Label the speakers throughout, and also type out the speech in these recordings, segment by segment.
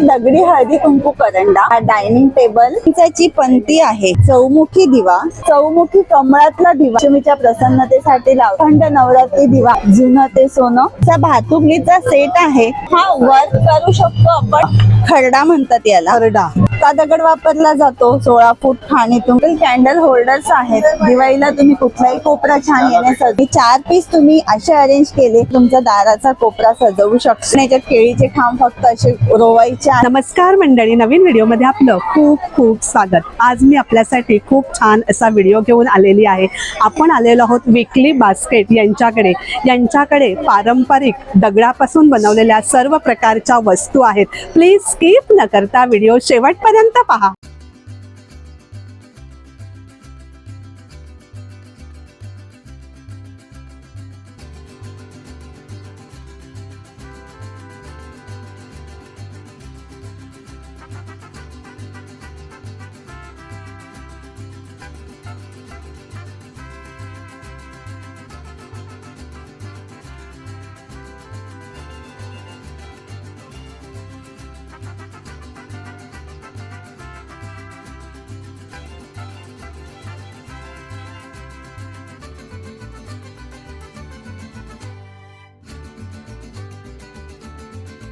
Speaker 1: दगडी हळदी कुंकू करंडा हा dining table त्याची पंती आहे. चौमुखी दिवा चौमुखी कमळातला दिवा लक्ष्मीच्या प्रसन्नतेसाठी लाव खंड नवरात्री दिवा जुनं ते सोनं. चा भातुकलीचा सेट आहे. हा वर्क करू शकतो आपण. खरडा म्हणतात याला.
Speaker 2: खरडा.
Speaker 1: का दगड वापरला जातो? सोळा फूट खाणीतून. कॅन्डल होल्डर्स आहेत. दिवाळीला तुम्ही कुठलाही कोपरा छान येण्यासाठी चार पीस तुम्ही असे अरेंज केले. तुमचा दाराचा कोपरा सजवू शकता. याच्यात केळीचे खांब फक्त असे रोवायचे
Speaker 2: नमस्कार. मंडळी नवीन व्हिडिओमध्ये आपलं खूप खूप स्वागत. आज मी आपल्यासाठी खूप छान असा व्हिडिओ घेऊन आलेली आहे. आपण आलेलो आहोत विकली बास्केट यांच्याकडे. यांच्याकडे पारंपरिक दगडापासून बनवलेल्या सर्व प्रकारच्या वस्तू आहेत. प्लीज स्किप न करता व्हिडिओ शेवटपर्यंत पहा.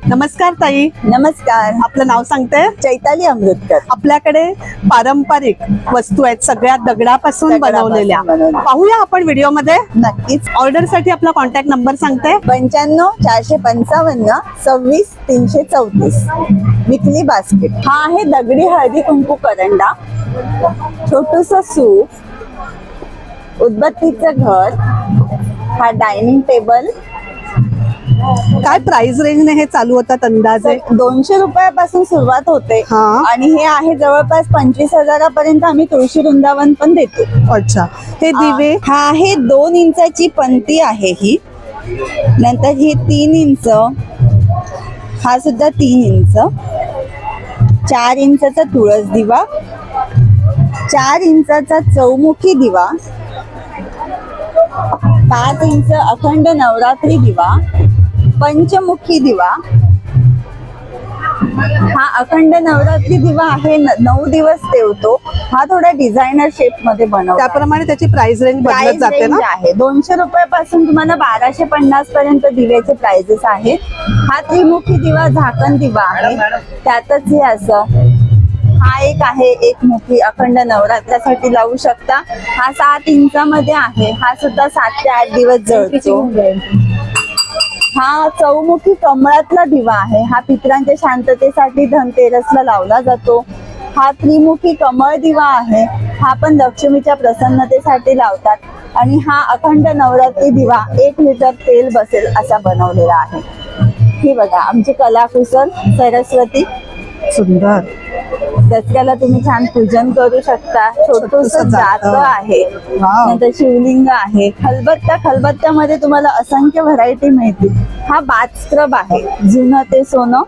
Speaker 2: नमस्कार ताई.
Speaker 1: नमस्कार.
Speaker 2: आपलं नाव सांगते
Speaker 1: चैताली अमृतकर.
Speaker 2: आपल्याकडे पारंपरिक वस्तू आहेत सगळ्या दगडापासून बनवलेल्या. पाहूया आपण व्हिडिओमध्ये.
Speaker 1: नक्कीच.
Speaker 2: ऑर्डरसाठी आपला कॉन्टॅक्ट नंबर सांगते
Speaker 1: पंच्याण्णव चारशे पंचावन्न सव्वीस तीनशे चौतीस. Weekly basket. हा आहे दगडी हळदी कुंकू करंडा. छोटूस सूप. उदबत्तीचं घर. हा डायनिंग टेबल.
Speaker 2: काय प्राइस रेंजने हे चालू होतात अंदाजे?
Speaker 1: दोनशे रुपयापासून सुरुवात होते.
Speaker 2: हा.
Speaker 1: आणि हे आहे जवळपास पंचवीस हजारापर्यंत आम्ही तुळशी वृंदावन पण देतो.
Speaker 2: अच्छा. हे दिवे?
Speaker 1: हा आहे दोन इंचाची पंती आहे ही. नंतर ही तीन इंच. हा सुद्धा तीन इंच. चार इंचाचा तुळस दिवा. चार इंचाचा चौमुखी दिवा. पाच इंच अखंड नवरात्री दिवा. पंचमुखी दिवा. हा अखंड नवरात्री दिवा आहे. नऊ दिवस ठेवतो हा थोडा डिझायनर शेपमध्ये बनवला.
Speaker 2: त्याप्रमाणे त्याची प्राइस रेंज बदलत जाते ना?
Speaker 1: आहे. दोनशे रुपयापासून तुम्हाला बाराशे पन्नास पर्यंत दिव्याचे प्राइजेस आहेत. हा त्रिमुखी दिवा झाकण दिवा आहे. त्यातच हे असं हा एक आहे एक मुखी अखंड नवरात्रासाठी लावू शकता. हा सात इंचामध्ये आहे. हा सुद्धा सात ते आठ दिवस जळतो. हा चौमुखी कमळातला दिवा आहे. हा पितरांच्या शांततेसाठी धनतेरसला लावला जातो. हा त्रिमुखी कमळ दिवा आहे. हा पण लक्ष्मीच्या प्रसन्नतेसाठी लावतात. आणि हा अखंड नवरात्री दिवा एक लिटर तेल बसेल असा बनवलेला आहे. ही बघा आमची कलाकुसर सरस्वती.
Speaker 2: सुंदर.
Speaker 1: दसऱ्याला तुम्ही छान पूजन करू शकता. छोटस जात. आहे. नंतर शिवलिंग आहे. खलबत्ता खलबत्त्यामध्ये तुम्हाला असंख्य व्हरायटी मिळतील. हा बाथ स्क्रब आहे. जुनं ते सोनं.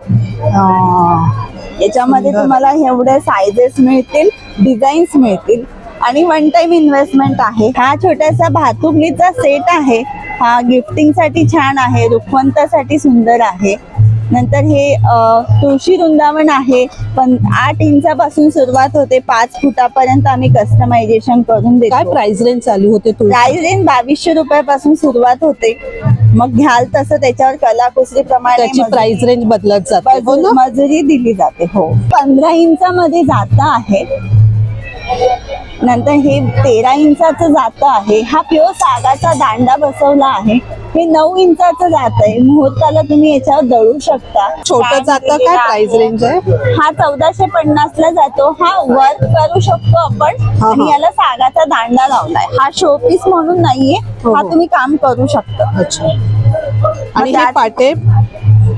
Speaker 1: याच्यामध्ये. तुम्हाला एवढे सायझेस मिळतील डिझाईन्स मिळतील. आणि वन टाइम इन्व्हेस्टमेंट आहे. हा छोटासा भातुकलीचा सेट आहे. हा गिफ्टिंगसाठी छान आहे. रुखवंतासाठी सुंदर आहे. नंतर हे तुळशी वृंदावन आहे पण आठ इंचापासून सुरुवात होते पाच फुटापर्यंत आम्ही कस्टमायझेशन करून
Speaker 2: काय
Speaker 1: देतो
Speaker 2: प्राइस रेंज चालू होते
Speaker 1: प्राइस रेंज बावीसशे रुपयापासून सुरुवात होते. मग घ्याल तसं त्याच्यावर कलाकुसरी प्रमाणे
Speaker 2: प्राइस रेंज बदलत जाते हो
Speaker 1: मजुरी दिली जाते हो. पंधरा इंचामध्ये जाता आहे. नंतर हे तेरा इंचाचं जातं आहे. हा प्युअर सागाचा दांडा बसवला आहे. हे नऊ इंचाचं जात आहे. मुहूर्ताला तुम्ही याच्यावर दळू शकता.
Speaker 2: छोटं जातं काय प्राइस रेंज आहे?
Speaker 1: हा चौदाशे पन्नास ला जातो. हा वर्क करू शकतो आपण. आणि. याला सागाचा दांडा लावलाय. हा शोपीस म्हणून नाहीये.
Speaker 2: हो,
Speaker 1: हा
Speaker 2: हो.
Speaker 1: तुम्ही काम करू शकता.
Speaker 2: अच्छा. आणि पाटे?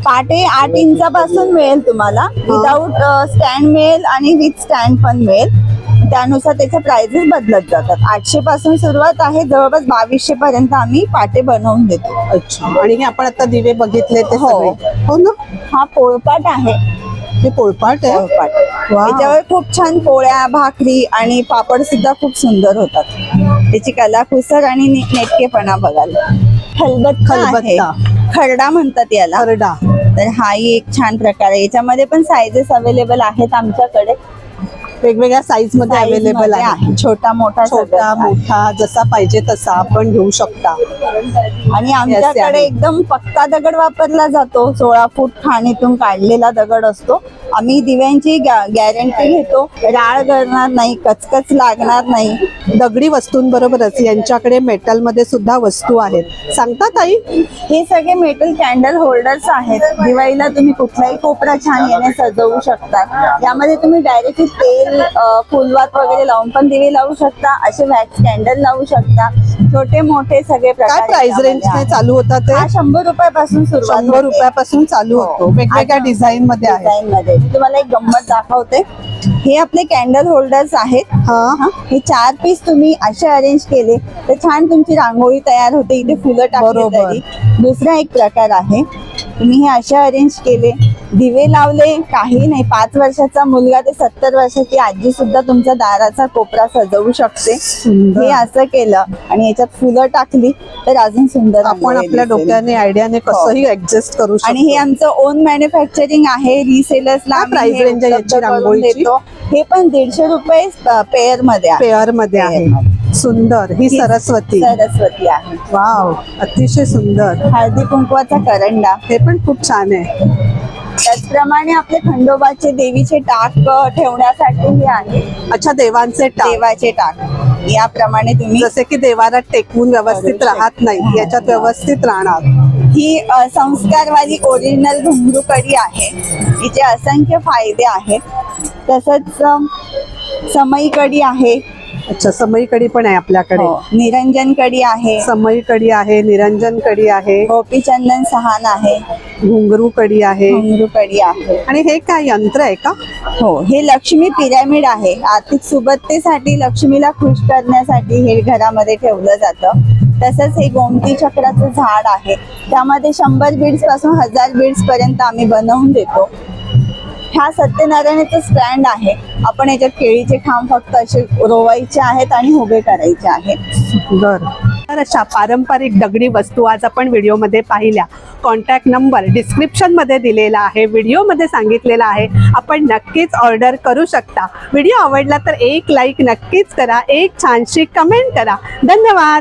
Speaker 1: पाटे आठ इंचापासून मिळेल तुम्हाला. विदाऊट स्टँड मिळेल आणि विथ स्टँड पण मिळेल. त्यानुसार त्याचे प्राइजेस बदलत जातात. आठशे पासून सुरुवात आहे. जवळपास बावीसशे पर्यंत आम्ही पाटे बनवून देतो.
Speaker 2: अच्छा. आणि हे आपण आता दिवे बघितले ते
Speaker 1: हो.
Speaker 2: हो ना?
Speaker 1: हा पोळपाट आहे.
Speaker 2: हे पोळपाट आहे?
Speaker 1: पोळपाट.
Speaker 2: वा.
Speaker 1: याच्यावर खूप छान पोळ्या भाकरी आणि पापड सुद्धा खूप सुंदर होतात. त्याची कलाकुसर आणि ने- नेटकेपणा बघाल. खलबत्ता आहे.
Speaker 2: खलबत्ता.
Speaker 1: खरडा म्हणतात याला.
Speaker 2: हरडा
Speaker 1: तर हाही एक छान प्रकार आहे. याच्यामध्ये पण साईजेस अवेलेबल आहेत आमच्याकडे.
Speaker 2: वेगवेगळ्या
Speaker 1: साईजमध्ये
Speaker 2: अवेलेबल आहे.
Speaker 1: छोटा मोठा
Speaker 2: छोटा. मोठा जसा पाहिजे तसा आपण घेऊ शकता.
Speaker 1: आणि. आमच्याकडे एकदम पक्का दगड वापरला जातो. सोळा फूट खाणीतून काढलेला दगड असतो. आम्ही दिव्यांची गॅरंटी घेतो. राळ करणार नाही कचकच लागणार नाही.
Speaker 2: दगडी वस्तूंबरोबरच यांच्याकडे मेटलमध्ये सुद्धा वस्तू आहेत. सांगता ताई?
Speaker 1: हे सगळे मेटल कॅन्डल होल्डर्स आहेत. दिवाळीला तुम्ही कुठलाही कोपरा छान याने सजवू शकता. यामध्ये तुम्ही डायरेक्टली तेल अ, फुलवात वगैरे लावून पण दिवे लावू शकता असे वॅक्स कॅन्डल लावू शकता. छोटे मोठे सगळे
Speaker 2: काय
Speaker 1: प्रकार
Speaker 2: प्राइस रेंज. चालू होता ते?
Speaker 1: शंभर रुपयापासून सुरुवात
Speaker 2: शंभर. रुपयापासून चालू
Speaker 1: हो.
Speaker 2: होतो. वेगवेगळ्या डिझाईन मध्ये
Speaker 1: डिझाईन मध्ये. मी तुम्हाला एक गंमत दाखवते. हे आपले कॅन्डल होल्डर्स आहेत.
Speaker 2: हा.
Speaker 1: चार पीस तुम्ही असे अरेंज केले तर छान तुमची रांगोळी तयार होते. इथे फुलं टाकली दुसरा एक प्रकार आहे. तुम्ही हे असे अरेंज केले. दिवे लावले काही नाही. पाच वर्षाचा मुलगा ते सत्तर वर्षाची आजी सुद्धा तुमच्या दाराचा कोपरा सजवू शकते. हे असं केलं आणि याच्यात फुलं टाकली तर अजून सुंदर
Speaker 2: आपण आपल्या. डोक्याने आयडियाने कसंही ऍडजस्ट करू
Speaker 1: आणि हे आमचं ओन मॅन्युफॅक्चरिंग आहे. रिसेलर्सला
Speaker 2: आहे याची रांगोळीची?
Speaker 1: हे पण दीडशे रुपये पेअरमध्ये पेअरमध्ये आहे.
Speaker 2: सुंदर. ही सरस्वती.
Speaker 1: सरस्वती आहे.
Speaker 2: वाव अतिशय सुंदर.
Speaker 1: हळदी कुंकवाचा करंडा.
Speaker 2: हे पण खूप छान आहे.
Speaker 1: त्याचप्रमाणे आपले खंडोबाचे देवीचे टाक ठेवण्यासाठी हे आहे.
Speaker 2: अच्छा देवांचे टाक.
Speaker 1: देवाचे टाक. याप्रमाणे तुम्ही
Speaker 2: जसे की देवाला टेकवून व्यवस्थित. राहत नाही याच्यात व्यवस्थित राहणार.
Speaker 1: ही अ, संस्कारवाली ओरिजिनल घुंगरू कडी आहे हिचे असंख्य फायदे आहेत. तसंच अ, समई कडी आहे.
Speaker 2: अच्छा समई कडी पण आहे आपल्याकडे.
Speaker 1: हो, निरंजन कडी आहे.
Speaker 2: समई कडी आहे निरंजन कडी आहे.
Speaker 1: गोपीचंदन सहान आहे.
Speaker 2: घुंगरू कडी आहे.
Speaker 1: घुंगरू कडी आहे.
Speaker 2: आणि हे काय यंत्र आहे का?
Speaker 1: हो हे लक्ष्मी पिरॅमिड आहे. आर्थिक सुबत्तेसाठी लक्ष्मीला खुश करण्यासाठी हे घरामध्ये ठेवलं जातं. तसंच हे गोमती चक्राचं झाड आहे. त्यामध्ये शंभर बीड्सपासून हजार बीड्स पर्यंत आम्ही बनवून देतो. ह्या सत्यनारायणाचं स्टँड आहे. आपण याच्यात केळीचे खांब फक्त असे रोवायचे आहेत आणि उभे करायचे आहेत.
Speaker 2: बर. तर अशा पारंपरिक दगडी वस्तू आज आपण व्हिडिओमध्ये पाहिल्या. कॉन्टॅक्ट नंबर डिस्क्रिप्शनमध्ये दिलेला आहे व्हिडिओमध्ये सांगितलेला आहे. आपण नक्कीच ऑर्डर करू शकता. व्हिडिओ आवडला तर एक लाईक नक्कीच करा एक छानशी कमेंट करा. धन्यवाद!